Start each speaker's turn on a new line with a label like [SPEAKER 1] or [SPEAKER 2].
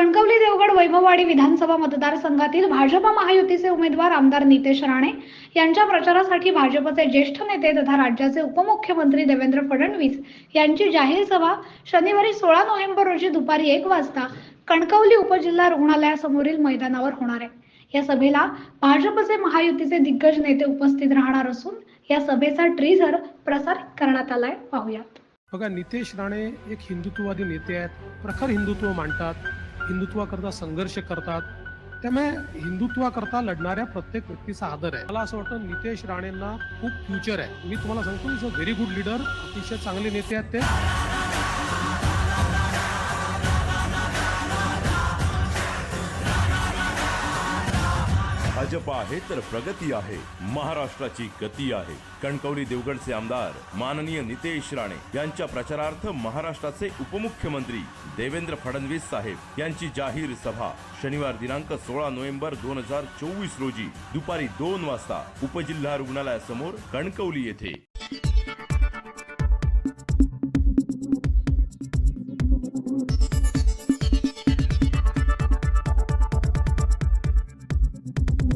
[SPEAKER 1] कणकवली देवगड वैभववाडी विधानसभा मतदारसंघातील भाजपा महायुतीचे उमेदवार आमदार नितेश राणे यांच्या प्रचारासाठी भाजपचे ज्येष्ठ नेते तथा राज्याचे उपमुख्यमंत्री देवेंद्र फडणवीस यांची जाहीर सभा शनिवारी सोळा नोव्हेंबर रोजी दुपारी एक वाजता कणकवली उपजिल्हा रुग्णालयासमोरील मैदानावर होणार आहे. या सभेला भाजपचे महायुतीचे दिग्गज नेते उपस्थित राहणार असून या सभेचा ट्रीझर प्रसारित करण्यात आलाय. पाहूयात.
[SPEAKER 2] बघा नितेश राणे एक हिंदुत्ववादी नेते आहेत. प्रखर हिंदुत्व मांडतात. हिंदुत्वाकरता संघर्ष करतात त्यामुळे हिंदुत्वाकरता लढणाऱ्या प्रत्येक व्यक्तीचा आदर आहे. मला असं वाटतं नितेश राणेंना खूप फ्युचर आहे. मी तुम्हाला सांगतो is a very good leader अतिशय चांगले नेते आहेत ते.
[SPEAKER 3] भाजप आहे तर प्रगती आहे. महाराष्ट्राची गती आहे. कणकवली देवगडचे आमदार माननीय नितेश राणे यांच्या प्रचारार्थ महाराष्ट्राचे उपमुख्यमंत्री देवेंद्र फडणवीस साहेब यांची जाहीर सभा शनिवार दिनांक सोळा नोव्हेंबर दोन हजार चोवीस रोजी दुपारी दोन वाजता उपजिल्हा रुग्णालयासमोर कणकवली येथे.